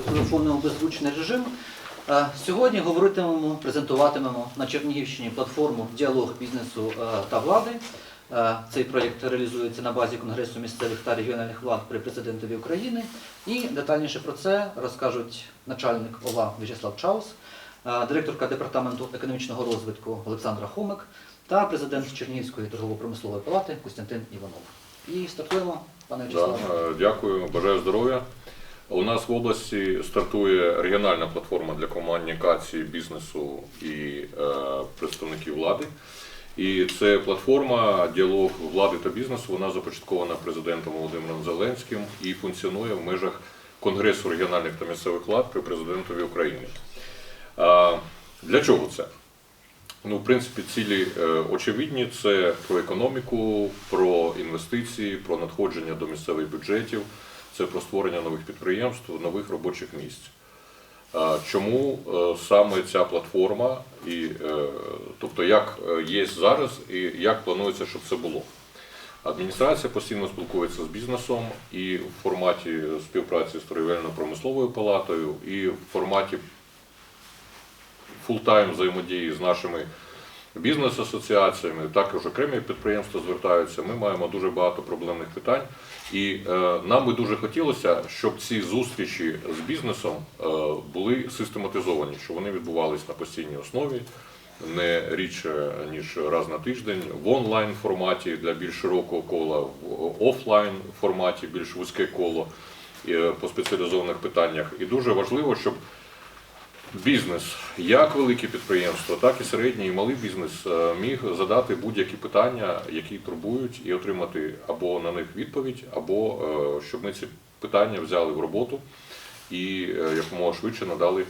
телефонному беззвучний режим. Е, Сьогодні говоритимемо, презентуватимемо на Чернігівщині платформу Діалог бізнесу е, та влади. Е, Цей проєкт реалізується на базі Конгресу місцевих та регіональних влад при президентові України. І детальніше про це розкажуть начальник ОВА В'ячеслав Чаус, директорка департаменту економічного розвитку Олександра Хомик та президент Чернігівської торгово-промислової палати Костянтин Іванов. І стартуємо, пане В'ячеславе. е, дякую, бажаю здоров'я. У нас в області стартує регіональна платформа для комунікації бізнесу і е, представників влади. І це платформа діалог влади та бізнесу. Вона започаткована президентом Володимиром Зеленським і функціонує в межах Конгресу регіональних та місцевих влад при президентові України. Для чого це? Ну, в принципі, цілі е, очевидні: це про економіку, про інвестиції, про надходження до місцевих бюджетів, це про створення нових підприємств, нових робочих місць. Чому е, саме ця платформа, і, е, тобто як е, є зараз і як планується, щоб це було? Адміністрація постійно спілкується з бізнесом і в форматі співпраці з торгівельно-промисловою палатою, і в форматі фултайм взаємодії з нашими бізнес-асоціаціями, також окремі підприємства звертаються. Ми маємо дуже багато проблемних питань, і е, нам би дуже хотілося, щоб ці зустрічі з бізнесом е, були систематизовані, щоб вони відбувалися на постійній основі. Не рідше ніж раз на тиждень в онлайн форматі для більш широкого кола, в офлайн форматі більш вузьке коло е, по спеціалізованих питаннях. І дуже важливо, щоб бізнес, як великі підприємства, так і середній і малий бізнес е, міг задати будь-які питання, які турбують, і отримати або на них відповідь, або е, щоб ми ці питання взяли в роботу і е, якомога швидше надали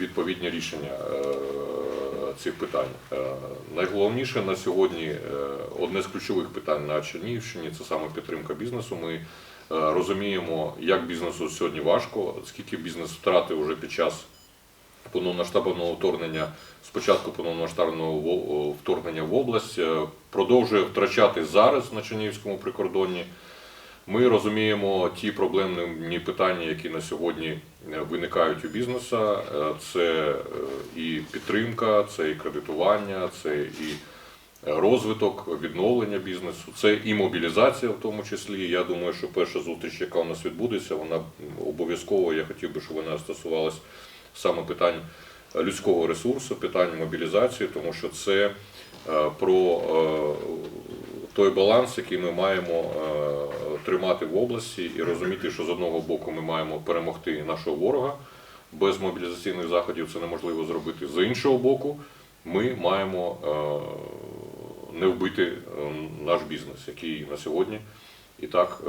відповідні рішення цих питань. Найголовніше на сьогодні одне з ключових питань на Чернігівщині це саме підтримка бізнесу. Ми розуміємо, як бізнесу сьогодні важко, скільки бізнес втратив вже під час повномасштабного вторгнення, спочатку повномасштабного вторгнення в область, е, продовжує втрачати зараз на Чернігівському прикордонні. Ми розуміємо ті проблемні питання, які на сьогодні е, виникають у бізнесу. Е, Це і підтримка, це і кредитування, це і розвиток, відновлення бізнесу, це і мобілізація в тому числі. Я думаю, що перша зустріч, яка у нас відбудеться, вона обов'язково, я хотів би, щоб вона стосувалась саме питань людського ресурсу, питань мобілізації, тому що це е, про е, той баланс, який ми маємо е, тримати в області, і розуміти, що з одного боку ми маємо перемогти нашого ворога. Без мобілізаційних заходів це неможливо зробити. З іншого боку, ми маємо не вбити наш бізнес, який на сьогодні і так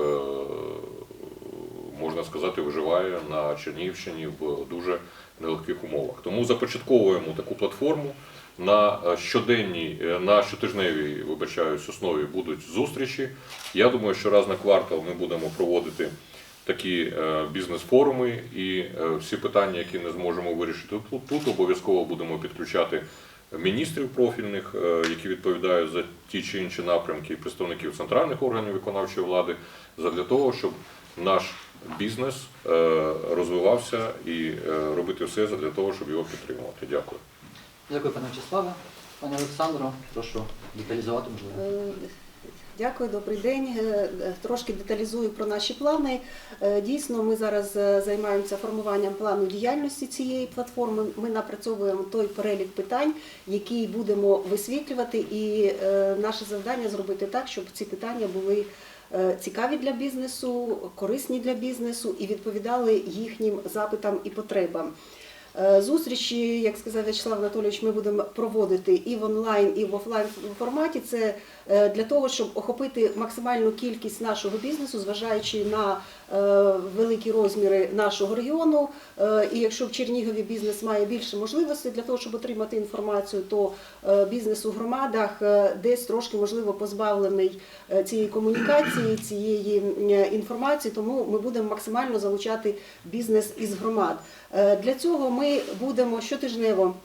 можна сказати виживає на Чернігівщині в дуже нелегких умовах. Тому започатковуємо таку платформу. На е, щоденній, е, на щотижневій, вибачаюсь, основі будуть зустрічі. Я думаю, що раз на квартал ми будемо проводити такі е, бізнес-форуми і всі питання, які не зможемо вирішити тут, тут обов'язково будемо підключати міністрів профільних, які відповідають за ті чи інші напрямки, представників центральних органів виконавчої влади, задля того, щоб наш бізнес е, розвивався і е, робити все для того, щоб його підтримувати. Дякую. Дякую, пане Вячеславе. Пане Олександро, прошу деталізувати можливо. Е, Дякую, добрий день. Трошки деталізую про наші плани. Дійсно, ми зараз займаємося формуванням плану діяльності цієї платформи. Ми напрацьовуємо той перелік питань, які будемо висвітлювати, і наше завдання зробити так, щоб ці питання були цікаві для бізнесу, корисні для бізнесу і відповідали їхнім запитам і потребам. Е, Зустрічі, як сказав В'ячеслав Анатолійович, ми будемо проводити і в онлайн, і в офлайн форматі. Це е, для того, щоб охопити максимальну кількість нашого бізнесу, зважаючи на е, великі розміри нашого регіону. І якщо в Чернігові бізнес має більше можливостей для того, щоб отримати інформацію, то бізнес у громадах десь трошки можливо позбавлений цієї комунікації, цієї інформації. Тому ми будемо максимально залучати бізнес із громад. Для цього ми будемо щотижнево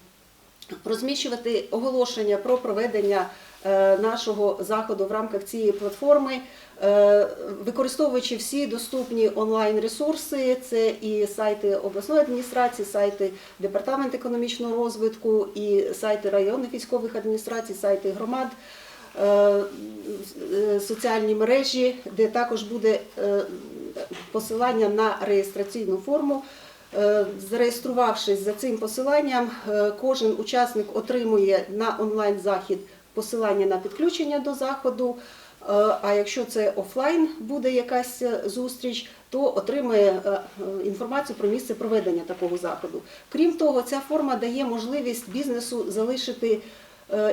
розміщувати оголошення про проведення е, нашого заходу в рамках цієї платформи, е, використовуючи всі доступні онлайн-ресурси, це і сайти обласної адміністрації, сайти департаменту економічного розвитку, і сайти районних військових адміністрацій, сайти громад. е, Соціальні мережі, де також буде посилання на реєстраційну форму. Е, Зареєструвавшись за цим посиланням, е, кожен учасник отримує на онлайн-захід посилання на підключення до заходу. Е, А якщо це офлайн буде якась зустріч, то отримує е, інформацію про місце проведення такого заходу. Крім того, ця форма дає можливість бізнесу залишити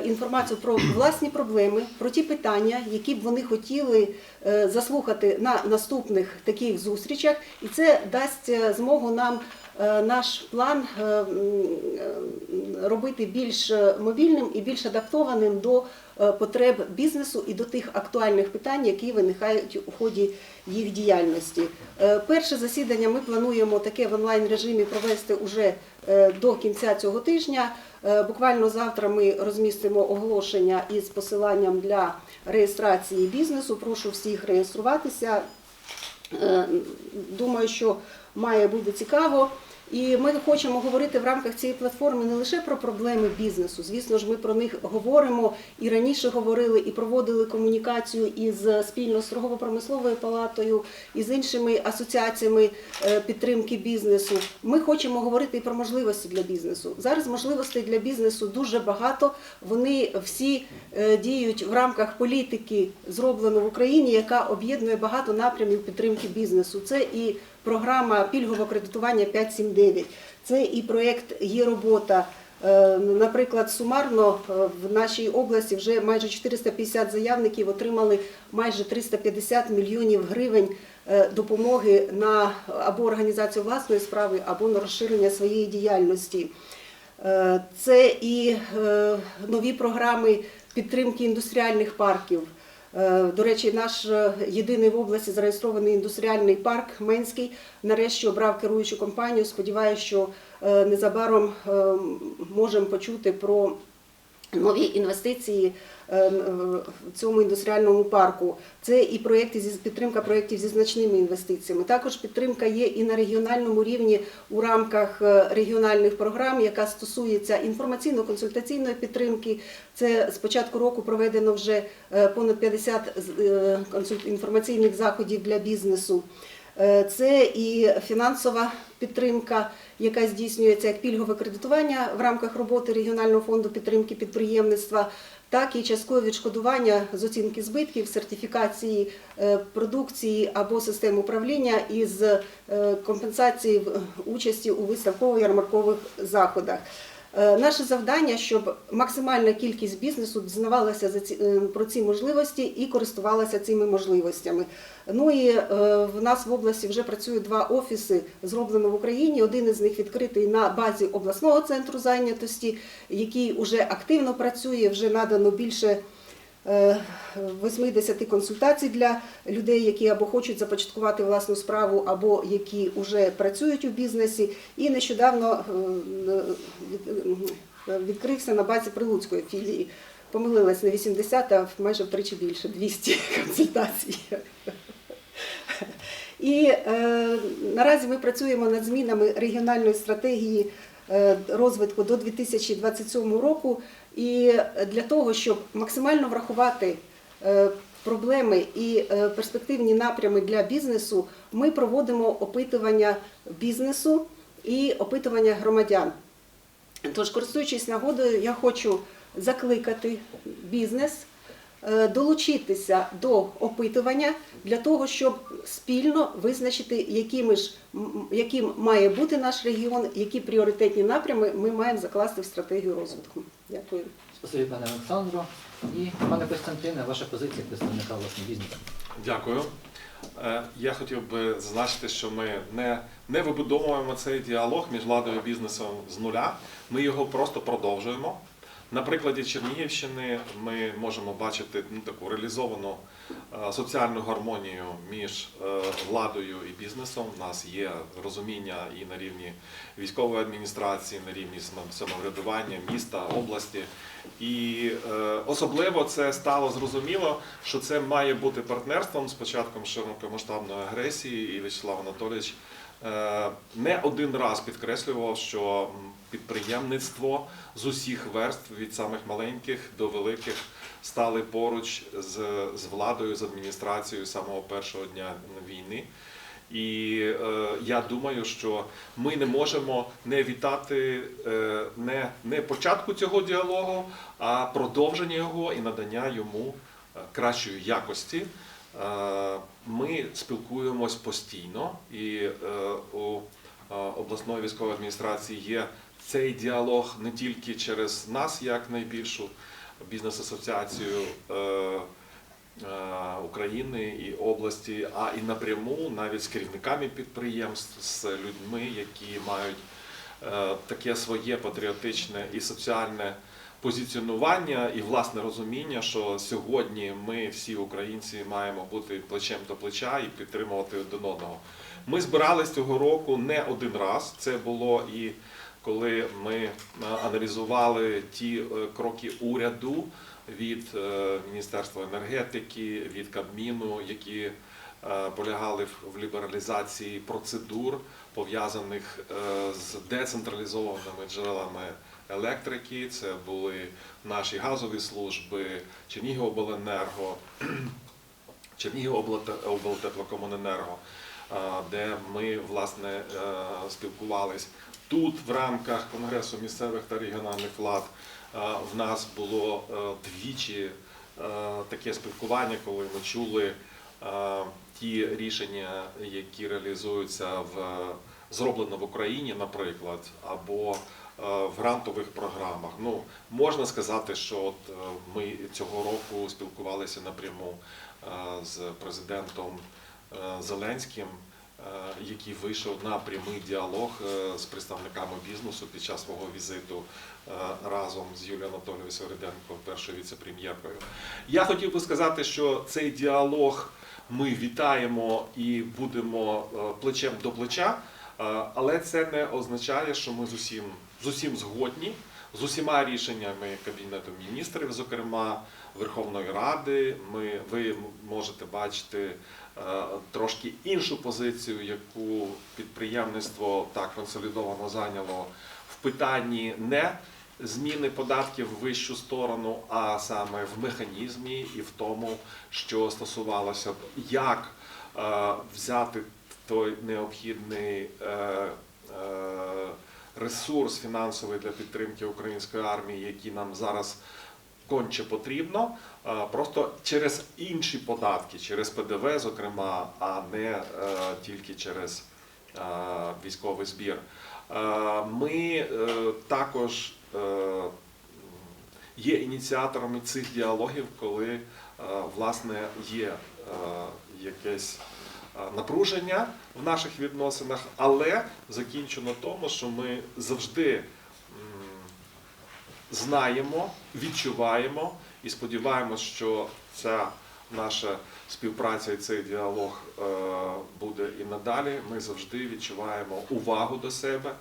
інформацію про власні проблеми, про ті питання, які б вони хотіли е, заслухати на наступних таких зустрічах, і це дасть е, змогу нам е, наш план е, е, робити більш е, мобільним і більш адаптованим до е, потреб бізнесу і до тих актуальних питань, які виникають у ході їх діяльності. Е, Перше засідання ми плануємо таке в онлайн режимі провести уже е, до кінця цього тижня. Е, Буквально завтра ми розмістимо оголошення із посиланням для реєстрації бізнесу. Прошу всіх реєструватися. Е, Думаю, що має бути цікаво. І ми хочемо говорити в рамках цієї платформи не лише про проблеми бізнесу. Звісно ж, ми про них говоримо і раніше говорили, і проводили комунікацію із спільно з торгово-промисловою палатою, і з іншими асоціаціями е, підтримки бізнесу. Ми хочемо говорити і про можливості для бізнесу. Зараз можливостей для бізнесу дуже багато. Вони всі е, діють в рамках політики, зроблено в Україні, яка об'єднує багато напрямів підтримки бізнесу. Це і програма пільгового кредитування 579, це і проєкт є робота. Е, Наприклад, сумарно е, в нашій області вже майже 450 заявників отримали майже 350 мільйонів гривень е, допомоги на або організацію власної справи, або на розширення своєї діяльності. Це і нові програми підтримки індустріальних парків. Е, До речі, наш е, єдиний в області зареєстрований індустріальний парк Менський нарешті обрав керуючу компанію. Сподіваюся, що е, незабаром можемо почути про нові інвестиції в цьому індустріальному парку. Це і проєкти підтримка проєктів зі значними інвестиціями. Також підтримка є і на регіональному рівні у рамках е, регіональних програм, яка стосується інформаційно-консультаційної підтримки. Це з початку року проведено вже е, понад 50 з- е, консуль- інформаційних заходів для бізнесу. Е, Це і фінансова підтримка, яка здійснюється як пільгове кредитування в рамках роботи регіонального фонду підтримки підприємництва, так і часткове відшкодування з оцінки збитків, сертифікації е, продукції або систем управління із е, компенсації в- участі у виставково-ярмаркових заходах. Е, Наше завдання, щоб максимальна кількість бізнесу дізнавалася за ці, е, про ці можливості і користувалася цими можливостями. Ну і е, в нас в області вже працюють два офіси, зроблено в Україні. Один із них відкритий на базі обласного центру зайнятості, який вже активно працює, вже надано більше. Е, 80 консультацій для людей, які або хочуть започаткувати власну справу, або які вже працюють у бізнесі. І нещодавно е, е, відкрився на базі Прилуцької філії. Помилилась не 80, а майже втричі більше 200 консультацій. І е, наразі ми працюємо над змінами регіональної стратегії е, розвитку до 2027 року. І для того, щоб максимально врахувати е, проблеми і е, перспективні напрями для бізнесу, ми проводимо опитування бізнесу і опитування громадян. Тож, користуючись нагодою, я хочу закликати бізнес долучитися до опитування для того, щоб спільно визначити, якими ж, яким має бути наш регіон, які пріоритетні напрями ми маємо закласти в стратегію розвитку. Дякую. Спасибі, пане Олександру. І пане Костянтине, ваша позиція представника власне бізнесу. Дякую. Е, Я хотів би зазначити, що ми не, не вибудовуємо цей діалог між владою і бізнесом з нуля. Ми його просто продовжуємо. На прикладі Чернігівщини ми можемо бачити ну, таку реалізовану е, соціальну гармонію між е, владою і бізнесом. У нас є розуміння і на рівні військової адміністрації, на рівні самоврядування міста, області. І е, особливо це стало зрозуміло, що це має бути партнерством з початком широкомасштабної агресії. І Вячеслав Анатолійович не один раз підкреслював, що підприємництво з усіх верств, від самих маленьких до великих, стали поруч з, з владою, з адміністрацією самого першого дня війни. І е, я думаю, що ми не можемо не вітати е, не, не початку цього діалогу, а продовження його і надання йому е, кращої якості. Е, ми спілкуємось постійно, і е, у е, обласної військової адміністрації є цей діалог не тільки через нас, як найбільшу бізнес-асоціацію. України і області, а і напряму навіть з керівниками підприємств, з людьми, які мають таке своє патріотичне і соціальне позиціонування і власне розуміння, що сьогодні ми всі українці маємо бути плечем до плеча і підтримувати один одного. Ми збирались цього року не один раз. Це було і коли ми е, аналізували ті е, кроки уряду від е, Міністерства енергетики, від Кабміну, які полягали в- лібералізації процедур, пов'язаних з децентралізованими джерелами електрики. Це були наші газові служби, Чернігівобленерго, Чернігівоблтеплокомуненерго, е, де ми власне е, спілкувались тут в рамках Конгресу місцевих та регіональних влад. е, В нас було двічі таке спілкування, коли ми чули ті рішення, які реалізуються в зроблено в Україні, наприклад, або в грантових програмах. Ну можна сказати, що от е, ми цього року спілкувалися напряму е, з президентом е, Зеленським, е, який вийшов на прямий діалог е, з представниками бізнесу під час свого візиту е, разом з Юлією Анатолією Свериденко, першою віце-прем'єркою. Я хотів би сказати, що цей діалог ми вітаємо і будемо е, плечем до плеча, е, але це не означає, що ми з усім, з усім згодні. З усіма рішеннями Кабінету міністрів, зокрема Верховної Ради, ми, ви можете бачити е, трошки іншу позицію, яку підприємництво так консолідовано зайняло в питанні не зміни податків в вищу сторону, а саме в механізмі і в тому, що стосувалося б, як е, взяти той необхідний е, ресурс фінансовий для підтримки української армії, який нам зараз конче потрібно, просто через інші податки, через ПДВ, зокрема, а не е, тільки через е, військовий збір. Е, Ми також є ініціаторами цих діалогів, коли власне є якесь напруження в наших відносинах, але закінчу на тому, що ми завжди знаємо, відчуваємо і сподіваємось, що ця наша співпраця і цей діалог е, буде і надалі. Ми завжди відчуваємо увагу до себе.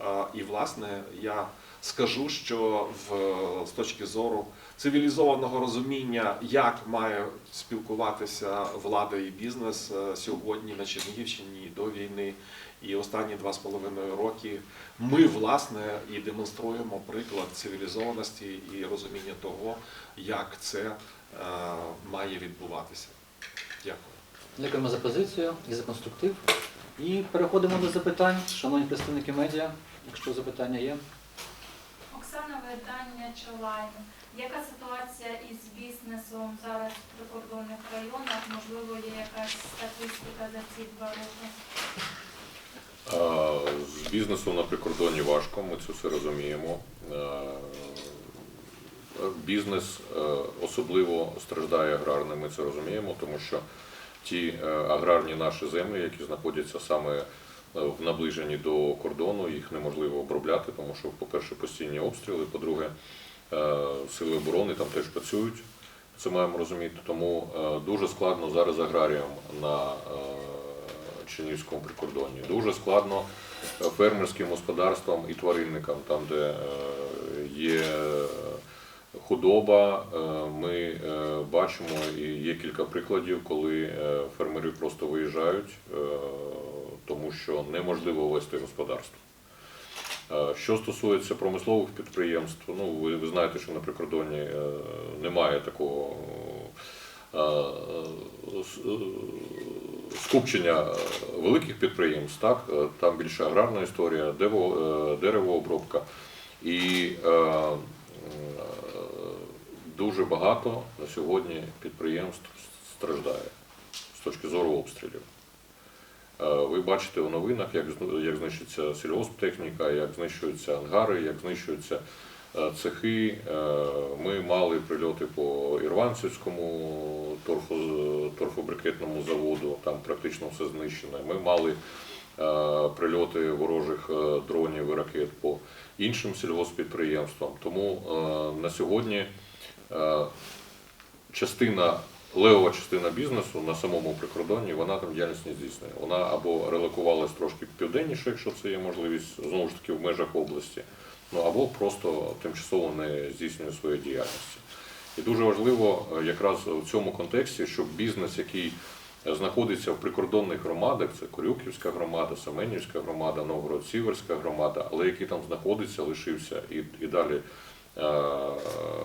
Е, І, власне, я скажу, що в, з точки зору цивілізованого розуміння, як має спілкуватися влада і бізнес е, сьогодні на Чернігівщині до війни, і останні два з половиною роки, ми власне і демонструємо приклад цивілізованості і розуміння того, як це е, має відбуватися. Дякую. Дякуємо за позицію і за конструктив. І переходимо до запитань. Шановні представники медіа, якщо запитання є. Оксана Видання Чолайн. Яка ситуація із бізнесом зараз в прикордонних районах? Можливо, є якась статистика за ці два роки? З бізнесом на прикордонні важко, ми це все розуміємо. Бізнес особливо страждає аграрним, ми це розуміємо, тому що ті е, аграрні наші землі, які знаходяться саме е, в наближенні до кордону, їх неможливо обробляти, тому що, по-перше, постійні обстріли, по-друге, Сили оборони там теж працюють, це маємо розуміти. Тому е, дуже складно зараз аграріям на е, Чернігівському прикордонні. Дуже складно е, фермерським господарствам і тваринникам, там, де е, є худоба. Е, Ми е, бачимо і є кілька прикладів, коли е, фермери просто виїжджають, е, тому що неможливо вести господарство. Е, Що стосується промислових підприємств, ну ви, ви знаєте, що на прикордонні е, немає такого е, скупчення великих підприємств, так там більше аграрна історія, дерево- деревообробка і дуже багато на сьогодні підприємств страждає з точки зору обстрілів. Е, Ви бачите у новинах, як, як знищується сільгосптехніка, як знищуються ангари, як знищуються е, цехи. Е, Ми мали прильоти по Ірванцівському торфо- торфобрикетному заводу, там практично все знищено. Ми мали прильоти ворожих дронів і ракет по іншим сільгоспідприємствам. Тому на сьогодні частина левова частина бізнесу на самому прикордонні, вона там діяльність не здійснює. Вона або релокувалась трошки південніше, якщо це є можливість, знову ж таки в межах області, ну або просто тимчасово не здійснює своєї діяльності. І дуже важливо е, якраз в цьому контексті, щоб бізнес, який е, знаходиться в прикордонних громадах, це Корюківська громада, Семенівська громада, Новгород-Сіверська громада, але який там знаходиться, лишився і, і далі е,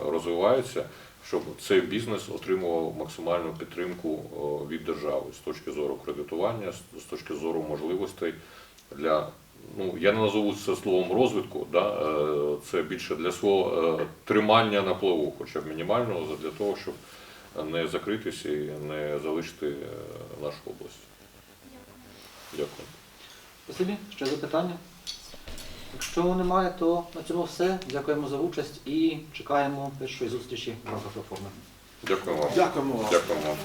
розвивається, щоб цей бізнес отримував максимальну підтримку від держави з точки зору кредитування, з- точки зору можливостей для. Ну, я не назову це словом розвитку, да, е, це більше для свого е, тримання на плаву, хоча б мінімального, для того, щоб не закритися і не залишити е, нашу область. Дякую. Спасибі. Ще запитання? Якщо немає, то на цьому все. Дякуємо за участь і чекаємо першої зустрічі в рамках реформи. Дякуємо вам. Дякуємо вам. Дякуємо вам.